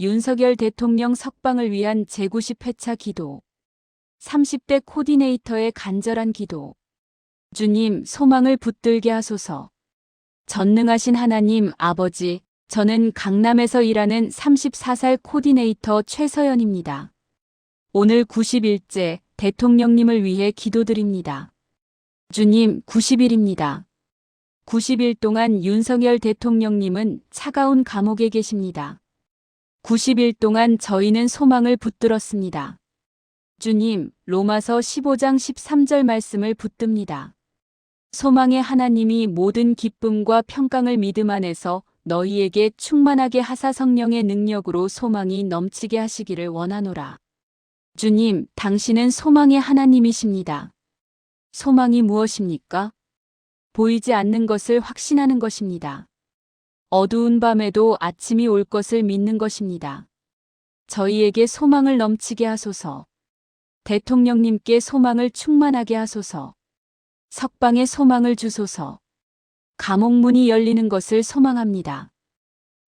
윤석열 대통령 석방을 위한 제90회차 기도. 30대 코디네이터의 간절한 기도. 주님, 소망을 붙들게 하소서. 전능하신 하나님 아버지, 저는 강남에서 일하는 34살 코디네이터 최서연입니다. 오늘 90일째 대통령님을 위해 기도드립니다. 주님, 90일입니다. 90일 동안 윤석열 대통령님은 차가운 감옥에 계십니다. 90일 동안 저희는 소망을 붙들었습니다. 주님, 로마서 15장 13절 말씀을 붙듭니다. 소망의 하나님이 모든 기쁨과 평강을 믿음 안에서 너희에게 충만하게 하사 성령의 능력으로 소망이 넘치게 하시기를 원하노라. 주님, 당신은 소망의 하나님이십니다. 소망이 무엇입니까? 보이지 않는 것을 확신하는 것입니다. 어두운 밤에도 아침이 올 것을 믿는 것입니다. 저희에게 소망을 넘치게 하소서. 대통령님께 소망을 충만하게 하소서. 석방의 소망을 주소서. 감옥문이 열리는 것을 소망합니다.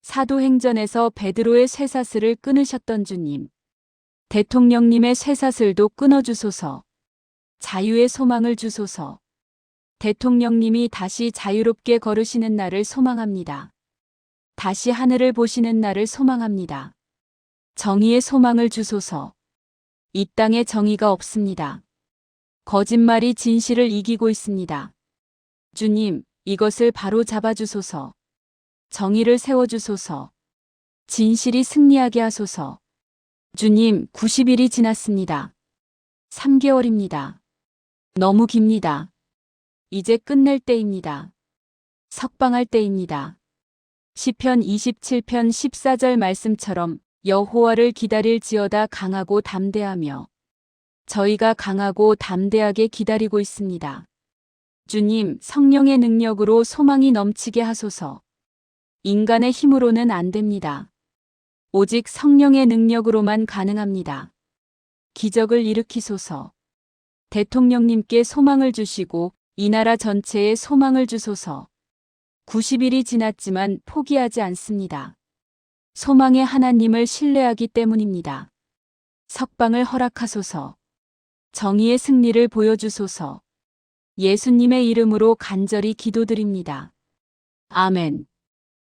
사도행전에서 베드로의 쇠사슬을 끊으셨던 주님. 대통령님의 쇠사슬도 끊어주소서. 자유의 소망을 주소서. 대통령님이 다시 자유롭게 걸으시는 날을 소망합니다. 다시 하늘을 보시는 날을 소망합니다. 정의의 소망을 주소서. 이 땅에 정의가 없습니다. 거짓말이 진실을 이기고 있습니다. 주님, 이것을 바로 잡아주소서. 정의를 세워주소서. 진실이 승리하게 하소서. 주님, 90일이 지났습니다. 3개월입니다. 너무 깁니다. 이제 끝낼 때입니다. 석방할 때입니다. 시편 27편 14절 말씀처럼 여호와를 기다릴지어다 강하고 담대하며 저희가 강하고 담대하게 기다리고 있습니다. 주님, 성령의 능력으로 소망이 넘치게 하소서. 인간의 힘으로는 안 됩니다. 오직 성령의 능력으로만 가능합니다. 기적을 일으키소서. 대통령님께 소망을 주시고 이 나라 전체에 소망을 주소서. 90일이 지났지만 포기하지 않습니다. 소망의 하나님을 신뢰하기 때문입니다. 석방을 허락하소서. 정의의 승리를 보여주소서. 예수님의 이름으로 간절히 기도드립니다. 아멘.